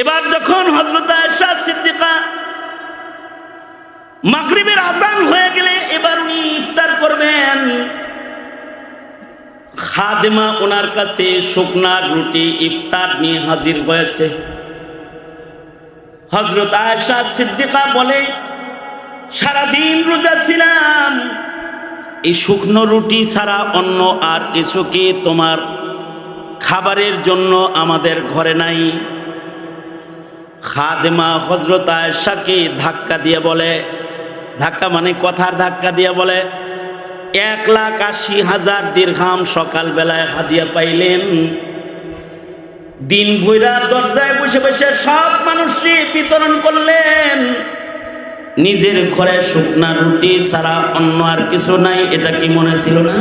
এবার যখন হজরত আয়েশা সিদ্দিকা মাগরিবের আজান হয়ে গেলে এবার উনি ইফতার করবেন। খাদেমা ওনার কাছে শুকনার রুটি ইফতার নিয়ে হাজির হয়েছে। হজরত আয়েশা সিদ্দিকা বলে, সারাদিন রোজা ছিলাম। এই শুকনো রুটি ছাড়া অন্য আর কিছু কি তোমার খাবারের জন্য আমাদের ঘরে নাই? খাদেমা হজরত আয়েশাকে ধাক্কা দিয়ে বলে। ধাক্কা মানে কথার ধাক্কা দিয়ে বলে। এক লাখ আশি হাজার দীর্ঘাম সকালবেলায় হাদিয়া পাইলেন। দিন ভৈরা দরজায় বসে বসে সব মানুষই বিতরণ করলেন। নিজের ঘরে শুকনা রুটি ছাড়া অন্য আর কিছু নাই, এটা কি মনে ছিল না?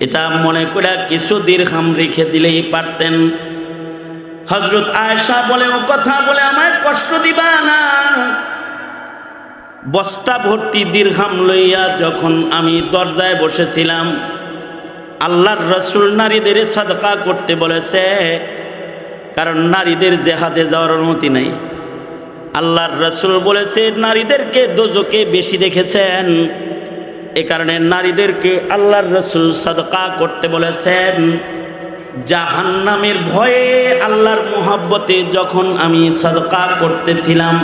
এটা মনে করে কিছু দীর্ঘাম রেখে দিলেই পারতেন। হজরত আয়েশা বলে, ও কথা বলে আমায় কষ্ট দিবা না। বস্তা ভর্তি দীর্ঘাম লইয়া যখন আমি দরজায় বসেছিলাম, আল্লাহর রসুল নারীদের সদকা করতে বলেছে, কারণ নারীদের জেহাদে যাওয়ার অনুমতি নাই। আল্লাহর রসুল বলেছে, নারীদেরকে দোজকে বেশি দেখেছেন। এ কারণে নারীদেরকে আল্লাহর রসুল সদকা করতে বলেছেন। জাহান্নামের ভয়ে আল্লাহর মোহাব্বতে যখন আমি সদকা করতেছিলাম,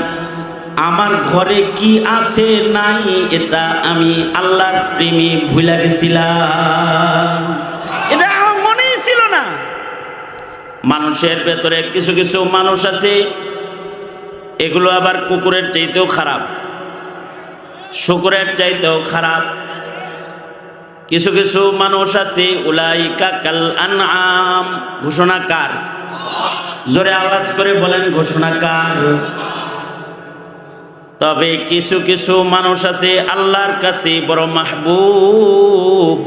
আমার ঘরে কি আছে নাই এটা আমি আল্লাহর প্রেমে ভুলে গেছিলাম। এটা আমার মনেই ছিল না। মানুষের ভেতরে কিছু কিছু মানুষ আছে, এগুলো আবার কুকুরের চাইতেও খারাপ, শুকুরের চাইতেও খারাপ। কিছু কিছু মানুষ আছে, উলাইকা কাল আনআম। ঘোষণাকার জোরে আওয়াজ করে বলেন ঘোষণাকার তবে কিছু কিছু মানুষ আছে আল্লাহর কাছে বড় মাহবুব।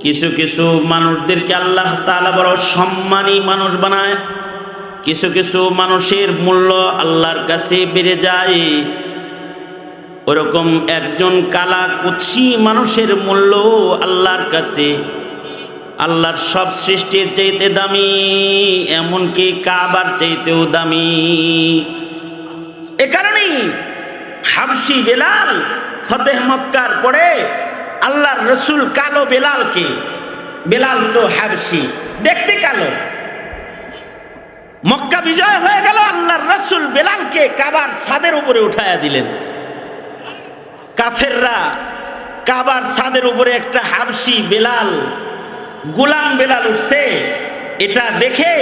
কিছু কিছু মানুষদেরকে আল্লাহ তাআলা বড় সম্মানী মানুষ বানায়। কিছু কিছু মানুষের মূল্য আল্লাহর কাছে বেড়ে যায়। ওরকম একজন কালা কুৎসি মানুষের মূল্য আল্লাহর কাছে। আল্লাহর সব সৃষ্টির চাইতে দামি, এমনকি কাবার চাইতেও দামি। এ কারণেই হাবসি বেলাল ফতেহ মক্কার পরে আল্লাহর রসুল কালো বেলালকে, বেলাল তো হাবসি দেখতে কালো। মক্কা বিজয় হয়ে গেল, আল্লাহর রসুল বেলালকে কাবার ছাদের উপরে উঠায়া দিলেন। কাফেররা কাবার ছাদের উপরে একটা হাবসি বেলাল, গুলাম বেলাল উঠছে। এটা দেখে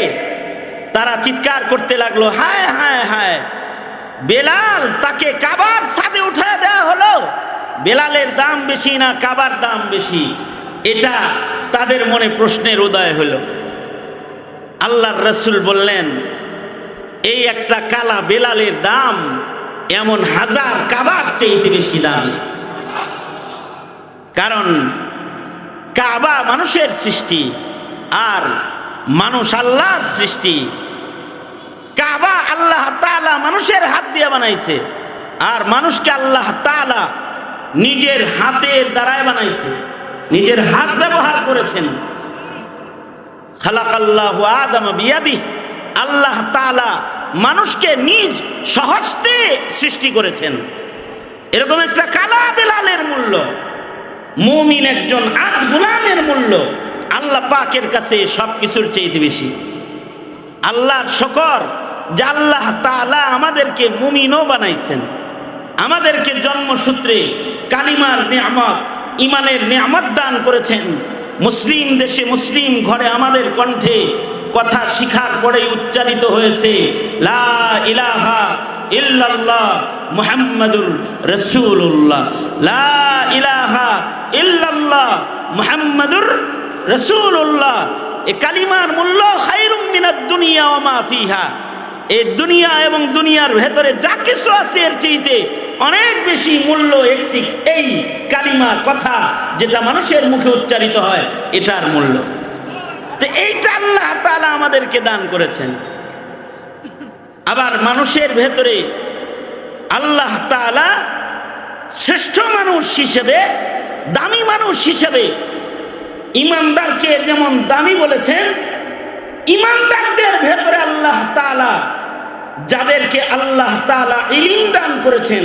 তারা চিৎকার করতে লাগল, হায় হায় হায়, বেলাল, তাকে কাবার ছাদে উঠায় দেওয়া হলো। বেলালের দাম বেশি না কাবার দাম বেশি? এটা তাদের মনে প্রশ্নের উদয় হলো। আল্লাহর রসুল বললেন, এই একটা কালা বেলালের দাম এমন হাজার কাবার চেয়েতে বেশি দামি। কারণ কাবা মানুষের সৃষ্টি আর মানুষ আল্লাহর সৃষ্টি। কাবা আল্লাহ তাআলা মানুষের হাত দিয়ে বানাইছে আর মানুষকে আল্লাহ তাআলা নিজের হাতের দ্বারায় বানাইছে, নিজের হাত ব্যবহার করেছেন। খালাকাল্লাহু আদম বিয়াদি আল্লাহ তাআলা মানুষকে নিজ সহস্তে সৃষ্টি করেছেন। এরকম একটা কালা বেলালের মূল্য, মুমিন একজন আদ গুলামের মূল্য, আল্লাহ পাকের কাছে সব কিছুর চাইতে বেশি। আল্লাহর শকর যে আল্লাহ তাআলা আমাদেরকে মুমিনও বানাইছেন। আমাদেরকে জন্মসূত্রে কালিমার নিয়ামত ইমানের নিয়ামত দান করেছেন। মুসলিম দেশে মুসলিম ঘরে আমাদের কণ্ঠে কথা শিখার পরেই উচ্চারিত হয়েছে, লা ইলাহা ইল্লাল্লাহ মুহাম্মাদুর রাসূলুল্লাহ। লা ইলাহা ইল্লাল্লাহ মুহাম্মাদুর রাসূলুল্লাহ। এ কালিমার মূল্য খায়রুম মিনাদ দুনিয়া ওয়া মা ফিহা। এই দুনিয়া এবং দুনিয়ার ভেতরে যা কিছু আছে এর চাইতে অনেক বেশি মূল্য একটি এই কালিমা কথা যেটা মানুষের মুখে উচ্চারিত হয়, এটার মূল্য। তো এইটা আল্লাহ তাআলা আমাদেরকে দান করেছেন। আবার মানুষের ভেতরে আল্লাহ তাআলা শ্রেষ্ঠ মানুষ হিসেবে, দামি মানুষ হিসেবে ইমানদারকে যেমন দামি বলেছেন, ইমানদারদের ভেতরে আল্লাহ তাআলা যাদেরকে আল্লাহ তাআলা ইলিম দান করেছেন,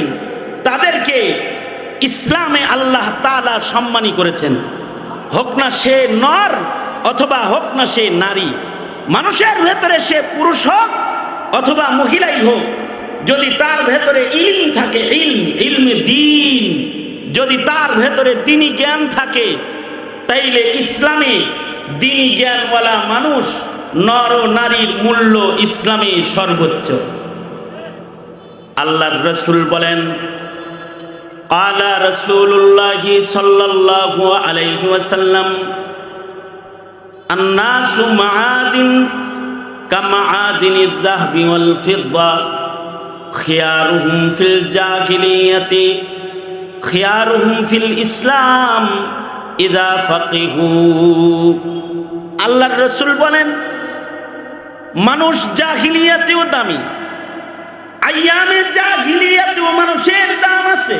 তাদেরকে ইসলামে আল্লাহ তাআলা সম্মানী করেছেন। হোক না সে নর অথবা হোক না সে নারী, মানুষের ভেতরে সে পুরুষ হোক অথবা মহিলাই হোক, যদি তার ভেতরে ইলম থাকে, ইলম, ইলমে দিন, যদি তার ভেতরে দিনই জ্ঞান থাকে, তাইলে ইসলামে দিনই জ্ঞানওয়ালা মানুষ নর নারীর মূল্য ইসলামে সর্বোচ্চ। আল্লাহ রসুল বলেন আলা রসুল্লাহ সাল্লাহ আলাইহি ওয়াসাল্লাম الناس معادن كمعادن الذهب والفضة خيارهم في الجاهلية خيارهم في الإسلام إذا فقهوا আল্লাহর রসুল বলেন মানুষ জাহিলিয়াতেও দামি আয়ামে জাহিলিয়াতেও মানুষের দাম আছে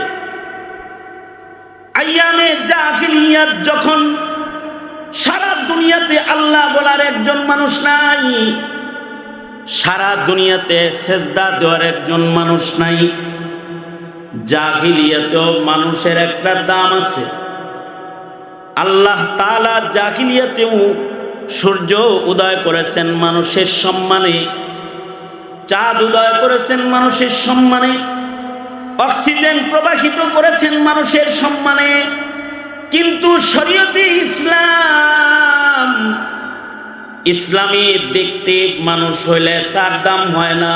আয়ামে জাহিলিয়াত যখন সারা দুনিয়াতে আল্লাহ বলার একজন মানুষ নাই। সারা দুনিয়াতে সেজদা দেওয়ার একজন মানুষ নাই। জাহিলিয়াতেও মানুষের একটা দাম আছে। আল্লাহ তালা জাহিলিয়াতেও সূর্য উদয় করেছেন মানুষের সম্মানে। চাঁদ উদয় করেছেন মানুষের সম্মানে। অক্সিজেন প্রবাহিত করেছেন মানুষের সম্মানে। কিন্তু শরীয়তে ইসলাম, ইসলামী দেখতে মানুষ হইলে তার দাম হয় না।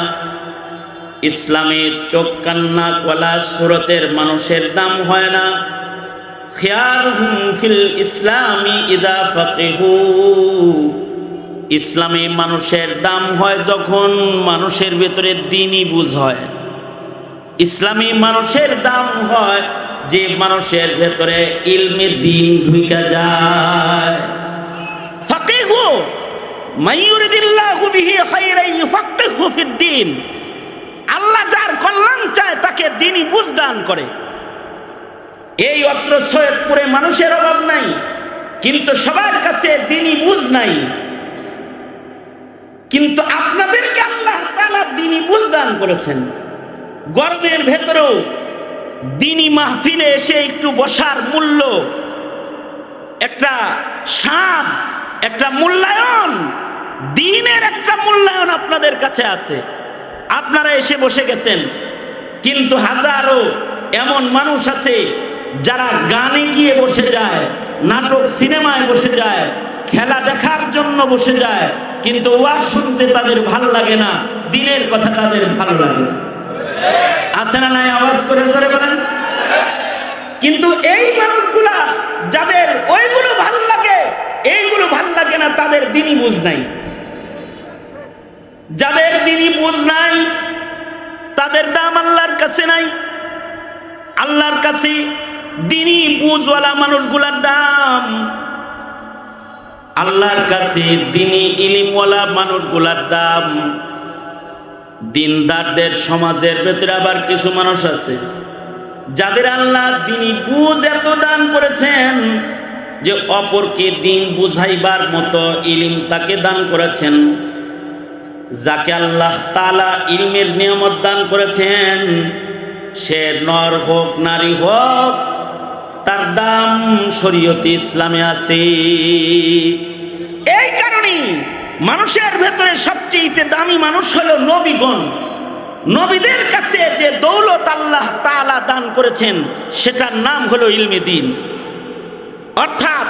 ইসলামের চোখ কান্না কলা সুরতের মানুষের দাম হয় না। ফিল ইসলামী ইদা ফাকিহু। ইসলামে মানুষের দাম হয় যখন মানুষের ভেতরে দিনই বুঝ হয়। ইসলামী মানুষের দাম হয় যে মানুষের ভেতরে ইলমে দিন ঢুইকা যায়। ফাকিহু মাইয়ুরিদিল্লাহু বিহি খাইরান ফিদ্দিন আল্লাহ যার কল্যাণ চায় তাকে দিনই বুঝ দান করে। এই অত্র সৈয়দপুরে মানুষের অভাব নাই, কিন্তু সবার কাছে দিনই বুঝ নাই। কিন্তু আপনাদেরকে আল্লাহ তাআলা দিনই বুঝ দান করেছেন। গর্বের ভেতরেও দিনী মাহফিলে এসে একটু বসার মূল্য, একটা স্বাদ, একটা মূল্যায়ন, দিনের একটা মূল্যায়ন আপনাদের কাছে আছে। আপনারা এসে বসে গেছেন, কিন্তু হাজারো এমন মানুষ আছে যারা গানে গিয়ে বসে যায়, নাটক সিনেমায় বসে যায়, খেলা দেখার জন্য বসে যায়, কিন্তু ওয়াজ শুনতে তাদের ভালো লাগে না, দিনের কথা তাদের ভালো লাগে না। আছে না নাই? আওয়াজ করে ধরে বলেন। কিন্তু এই মানুষগুলা যাদের ওইগুলো ভালো লাগে, এইগুলো ভালো লাগে না, তাদের দিনই বুঝ নাই। যাদের দিনই বুঝ নাই, তাদের দাম আল্লাহর কাছে নাই। আল্লাহর কাছে দিনই বুঝওয়ালা মানুষগুলার দাম। আল্লাহর কাছে দিনই ইলিমওয়ালা মানুষগুলার দাম। দিনদারদের সমাজের ভেতরে আবার কিছু মানুষ আছে, যাদের আল্লাহ দিনই বুঝ এত দান করেছেন যে অপরকে দিন বুঝাইবার মতো ইলিম তাকে দান করেছেন, যাকে আল্লাহ তালা ইলমের নিয়ামত দান করেছেন, সে নর হোক, নারী হোক, তার দাম শরীয়তে ইসলামে আছে। মানুষের ভেতরে সবচেয়ে দামি মানুষ হলো নবীগণ। নবীদের কাছে যে দৌলত আল্লাহ তাআলা দান করেছেন, সেটার নাম হলো ইলমে দিন। অর্থাৎ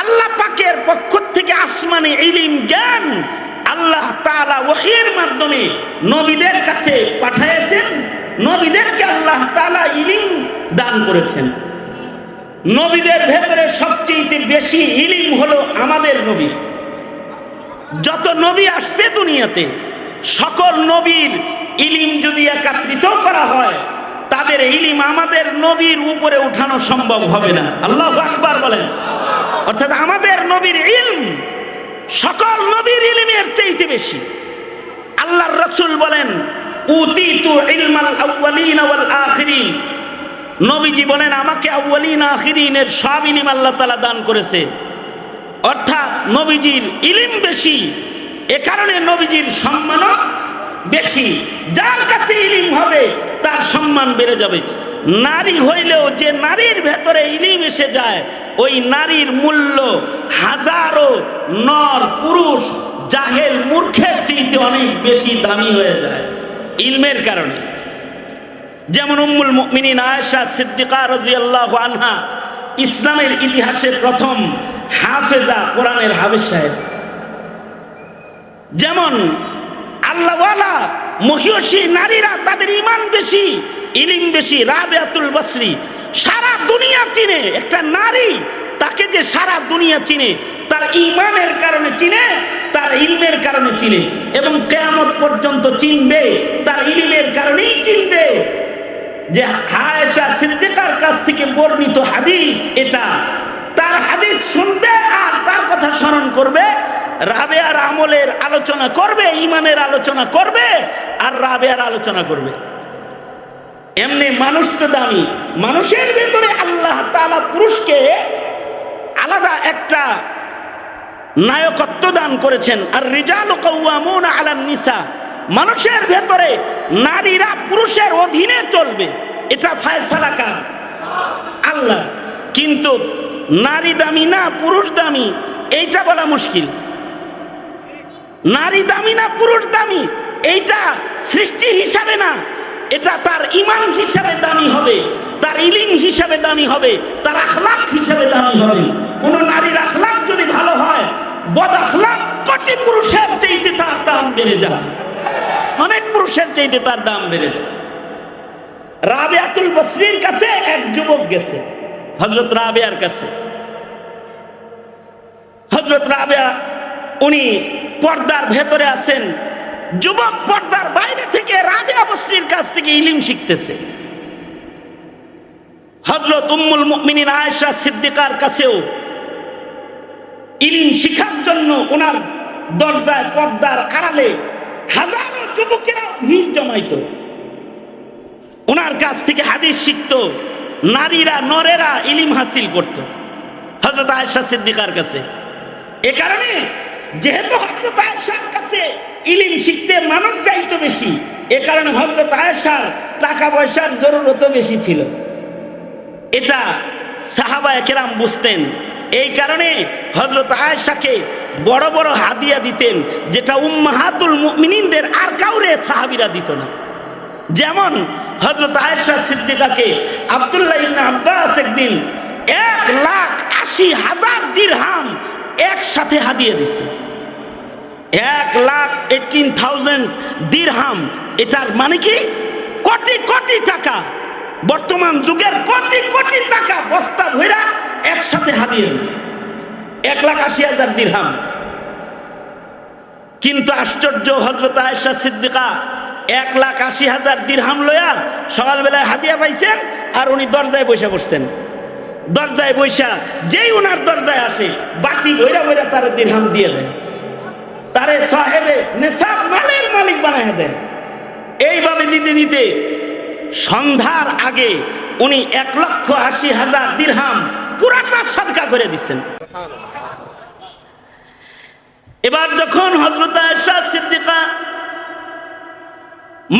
আল্লাহ পাকের পক্ষ থেকে আসমানে ইলিম, জ্ঞান আল্লাহ তাআলা ওহির মাধ্যমে নবীদের কাছে পাঠাইছেন নবীদেরকে আল্লাহ তালা ইলিম দান করেছেন। নবীদের ভেতরে সবচেয়ে বেশি ইলিম হলো আমাদের নবী। যত নবী আসছে দুনিয়াতে, সকল নবীর ইলিম যদি একত্রিত করা হয়, তাদের ইলিম আমাদের নবীর উপরে উঠানো সম্ভব হবে না। আল্লাহ আকবার বলেন। অর্থাৎ আমাদের নবীর ইলম সকল নবীর ইলিমের চাইতে বেশি। আল্লাহর রসুল বলেন আউয়ালিন নবীজি বলেন, আমাকে আউয়ালিন, আখিরিনের সব ইলিম আল্লাহ তাআলা দান করেছে। অর্থাৎ নবীজির ইলিম বেশি, এ কারণে নবীজির সম্মানও বেশি। যার কাছে ইলিম হবে, তার সম্মান বেড়ে যাবে। নারী হইলেও যে নারীর ভেতরে ইলিম এসে যায়, ওই নারীর মূল্য হাজারো নর পুরুষ জাহেল মূর্খের চাইতে অনেক বেশি দামি হয়ে যায় ইলমের কারণে। যেমন উম্মুল মুমিনিন আয়েশা সিদ্দিকা রাদিয়াল্লাহু আনহা, ইসলামের ইতিহাসে প্রথম হাফেজা কোরআনের হাফেজ সাহেব। যেমন আল্লাহওয়ালা মহিষী নারীরা তাদের ইমান বেশি, ইলিম বেশি, রাবেয়াতুল বসরি। সারা দুনিয়া চিনে একটা নারী তাকে যে সারা দুনিয়া চিনে, তার ইমানের কারণে চিনে, তার ইলমের কারণে চিনে এবং কেয়ামত পর্যন্ত চিনবে, তার ইলিমের কারণেই চিনবে যে হায়েশা সিদ্দিকার কাছ থেকে বর্ণিত হাদিস এটা। স্মরণ করবে, রাবেয়ার আমলের আলোচনা করবে ইমানের আলোচনা করবে, আর রাবেয়ার আলোচনা করবে। এমনি মানুষ তো দামি। মানুষের ভেতরে আল্লাহ তাআলা পুরুষকে আলাদা একটা নায়কত্ব দান করেছেন। আর রিজাল কৌয়ামুন আলান নিসা। মানুষের ভেতরে নারীরা পুরুষের অধীনে চলবে। এটা ফায়সালা কার? আল্লাহ। কিন্তু নারী দামি না, পুরুষ দামি। এইটা বলা মুশকিল। নারী দামি না পুরুষ দামি, এইটা সৃষ্টি হিসাবে না। এটা তার ইমান হিসাবে দামি হবে, তার ইলিম হিসাবে দামি হবে, তার আখলাক হিসাবে দামি হবে। কোন নারীর আখলাক যদি ভালো হয়, বদ আখলাক কোটি পুরুষের চাইতে তার দাম বেড়ে যায়। অনেক পুরুষের চাইতে তার দাম বেড়ে যায়। রাবেয়াতুল বসরির কাছে এক যুবক গেছে হজরত রাবেয়ার কাছে। হজরত রাবেয়া, উনি পর্দার ভেতরে আছেন। যুবক পর্দার বাইরে থেকে রাবেয়া বসরির কাছ থেকে ইলিম শিখতেছে। হজরত উম্মুল মুমিনিন আয়েশা সিদ্দিকার কাছেও ইলিম শিখার জন্য ওনার দরজায় পর্দার আড়ালে হাজারো যুবকেরা ভিড় জমাইত। ওনার কাছ থেকে হাদিস শিখতো, নারীরা, নরেরা ইলিম হাসিল করত। হজরত আয়েশা সিদ্দিকার কাছে। এ কারণে যেহেতু হজরত আয়েশার কাছে ইলিম শিখতে মানুষ যাইতো বেশি, এ কারণে হজরত আয়েশার টাকা পয়সার জরুরতও বেশি ছিল। এটা সাহাবা একেরাম বুঝতেন। এই কারণে হজরত আয়েশাকে বড় বড় হাদিয়া দিতেন, যেটা উম্মাহাতুল মুমিনিনদের আর কাউরে সাহাবিরা দিত না। যেমন হজরত আয়েশা সিদ্দিকাকে আবদুল্লাহ আব্বাস একদিন এক লাখ আশি হাজার দিরহাম একসাথে হাদিয়ে দিছে। এক লাখ এইটিন থাউজেন্ড দিরহাম এটার মানে কি? কোটি কোটি টাকা। বর্তমান যুগের কোটি কোটি টাকা বস্তা ভৈরা একসাথে হাদিয়ে দিছে। এক লাখ আশি হাজার দিরহাম কিন্তু আশ্চর্য হজরত আয়েশা সিদ্দিকা এক লাখ আশি হাজার দিরহাম লয়া সকালবেলায় হাদিয়া পাইছেন আর উনি দরজায় বসে পড়ছেন দরজায় বৈশা, যেই ওনার দরজায় আসে, বাকি বইরা বইরা তার দিরহাম দিয়ে দেয়। তারে সাহেবে নেশাব মালের মালিক বানায় দেয়। এইভাবে দিতে দিতে সন্ধ্যার আগে উনি এক লক্ষ আশি হাজার দিরহাম পুরাটা সদকা করে দিচ্ছেন। এবার যখন হজরত আয়েশা সিদ্দিকা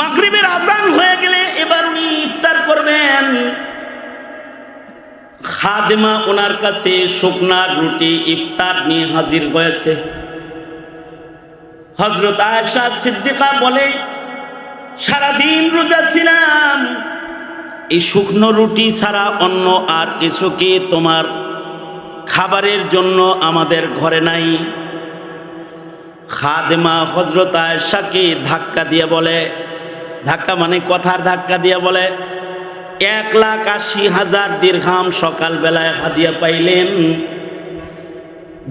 মাগরিবের আজান হয়ে গেলে এবার উনি ইফতার করবেন। খাদেমা ওনার কাছে শুকনা রুটি, ইফতার নিয়ে হাজির হয়েছে। হজরত আয়েশা সিদ্দিকা বলে, সারাদিন রোজা ছিলাম। এই শুকনো রুটি ছাড়া অন্য আর কিছু কি তোমার খাবারের জন্য আমাদের ঘরে নাই? খাদেমা হজরত আয়েশাকে ধাক্কা দিয়ে বলে, ধাক্কা মানে কথার ধাক্কা দিয়ে বলে এক লাখ আশি হাজার দীর্ঘাম সকালবেলায় হাদিয়া পাইলেন।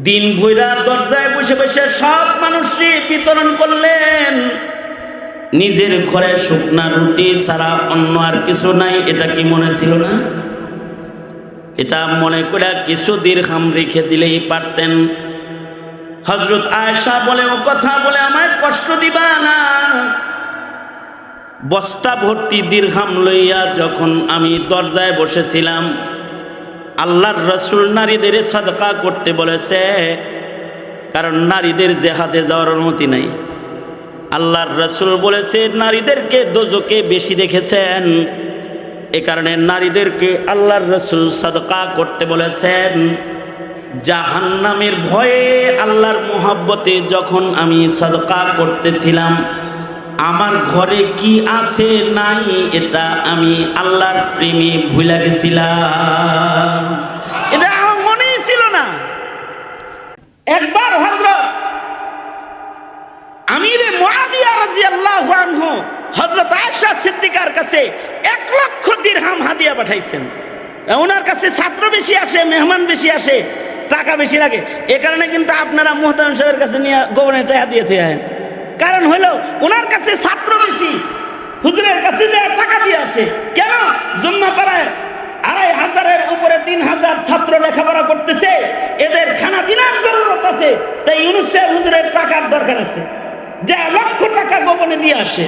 দিন ভৈরা দরজায় বসে বসে সব মানুষই বিতরণ করলেন। নিজের ঘরে শুকনা রুটি ছাড়া অন্য আর কিছু নাই, এটা কি মনে ছিল না? এটা মনে করে কিছু দীর্ঘাম রেখে দিলেই পারতেন। হজরত আয়েশা বলে, ও কথা বলে আমায় কষ্ট দিবা না। বস্তা ভর্তি দীর্ঘাম লইয়া যখন আমি দরজায় বসেছিলাম, আল্লাহর রসুল নারীদের সদকা করতে বলেছে, কারণ নারীদের জেহাদে যাওয়ার অনুমতি নাই। আল্লাহর রসুল বলেছে, নারীদেরকে দোজকে বেশি দেখেছেন। এ কারণে নারীদেরকে আল্লাহর রসুল সদকা করতে বলেছেন। জাহান্নামের ভয়ে আল্লাহর মোহাব্বতে যখন আমি সদকা করতেছিলাম আমার ঘরে কি আছে নাই, এটা আমি আল্লাহর প্রেমে ভুলে গেছিলাম। এটা আমার মনেই ছিল না। একবার হজরত আমিরে মুআবিয়া রাদিয়াল্লাহু আনহু হযরত আয়েশা সিদ্দিকার কাছে এক লক্ষ দিরহাম হাদিয়া পাঠাইছেন। ওনার কাছে ছাত্র বেশি আসে, মেহমান বেশি আসে, টাকা বেশি লাগে। এ কারণে কিন্তু আপনারা মোহতারাম সাহেবের কাছে নিয়ে গোবনে টাকা দিয়ে থেকে আহেন। কারণ হলো ওনার কাছে ছাত্র বেশি। হুজুরের কাছে যে টাকা দিয়ে আসে। কেন? জুম্মা পাড়ায় আড়াই হাজারের উপরে তিন হাজার ছাত্র লেখাপড়া করতেছে। এদের খানা বিনার জরুরত আছে। তাই ইউনুস সাহেব হুজুরের টাকার দরকার আছে। যা লক্ষ টাকা গোপনে দিয়ে আসে।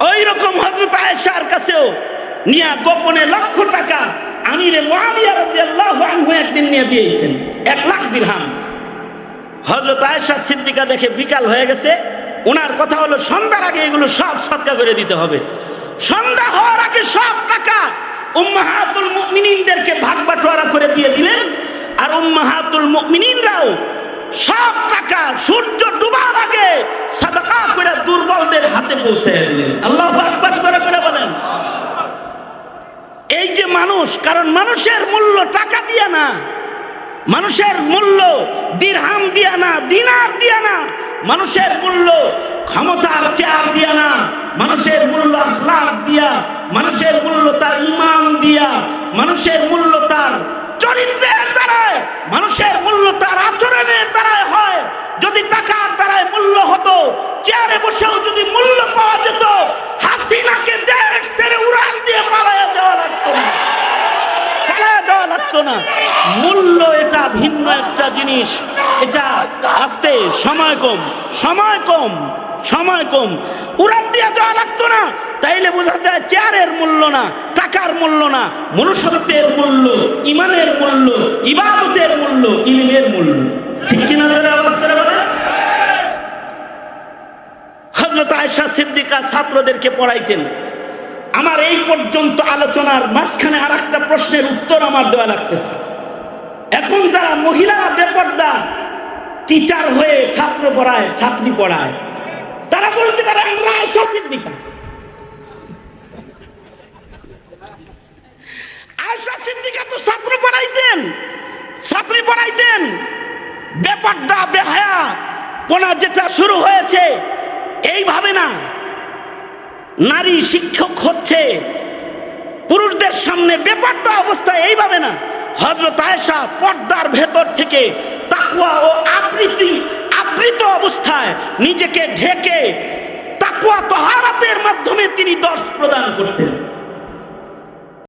ওই রকম হজরত আয়েশার কাছেও নিয়া গোপনে লক্ষ টাকা আমিরে মুআবিয়া রাদিয়াল্লাহু আনহু একদিন নিয়ে দিয়েছেন। এক লাখ দিরহাম। হজরত আয়েশা সিদ্দিকা দেখে বিকাল হয়ে গেছে। ওনার কথা হলো, সন্ধ্যার আগে এগুলো সব সৎকা করে দিতে হবে। সন্ধ্যা হওয়ার আগে সব টাকা উম্মাহাতুল মুমিনিনদেরকে ভাগ বাটোয়ারা করে দিয়ে দিলেন আর উম্মাহাতুল মুমিনিনরাও সব টাকা সূর্য ডুবার আগে সাদাকা করে দুর্বলদের হাতে পৌঁছে দিলেন। আল্লাহ আকবার করে করে বলেন। এই যে মানুষ, কারণ মানুষের মূল্য টাকা মানুষের মূল্য দিরহাম দিয়া না, দিনার দিয়া না। মানুষের মূল্য ক্ষমতার চেয়ার দিয়া না। মানুষের মূল্য আখলাক দিয়া। মানুষের মূল্য তার ইমান দিয়া। মানুষের মূল্য তার চরিত্রের দ্বারায়, মানুষের মূল্য তার আচরণের দ্বারায় হয়। যদি টাকার দ্বারায় মূল্য হতো, চেয়ারে বসেও যদি মূল্য পাওয়া যেত, হাসিনাকে দেড় সেরে উড়াল দিয়ে পালায়া যাওয়া লাগতো না। লাগতো না। মূল্য এটা ভিন্ন একটা জিনিস। এটা আসতে সময় কম সময় কম সময় কম। উড়াল দিয়ে যাওয়া লাগতো না। তাইলে বোঝা যায় চেয়ারের মূল্য না, টাকার মূল্য না, মনুষ্যত্বের মূল্য, ইমানের মূল্য, ইবাদতের মূল্য, ইলিমের মূল্য। ঠিক কিনা ধরে আওয়াজ করে বলেন হজরত আয়সা সিদ্দিকা ছাত্রদেরকে পড়াইতেন। আমার এই পর্যন্ত আলোচনার মাঝখানে আর একটা প্রশ্নের উত্তর আমার দেওয়া লাগতেছে। এখন যারা মহিলারা বেপর্দা টিচার হয়ে ছাত্র পড়ায়, ছাত্রী পড়ায়, তারা বলতে পারে, আমরা আয়সা সিদ্দিকা আয়সা সিদ্দিকা তো ছাত্র পড়াইতেন, ছাত্রী পড়াইতেন। বেপর্দা, বেহায়া পোনা যেটা শুরু হয়েছে, এইভাবে না। নারী শিক্ষক হচ্ছে পুরুষদের সামনে বেপারটা অবস্থা এইভাবে না। হজরত আয়েশা পর্দার ভেতর থেকে তাকুয়া ও আবৃত্তি, আবৃত অবস্থায় নিজেকে ঢেকে তাকুয়া তহারাতের মাধ্যমে তিনি দর্শ প্রদান করতেন।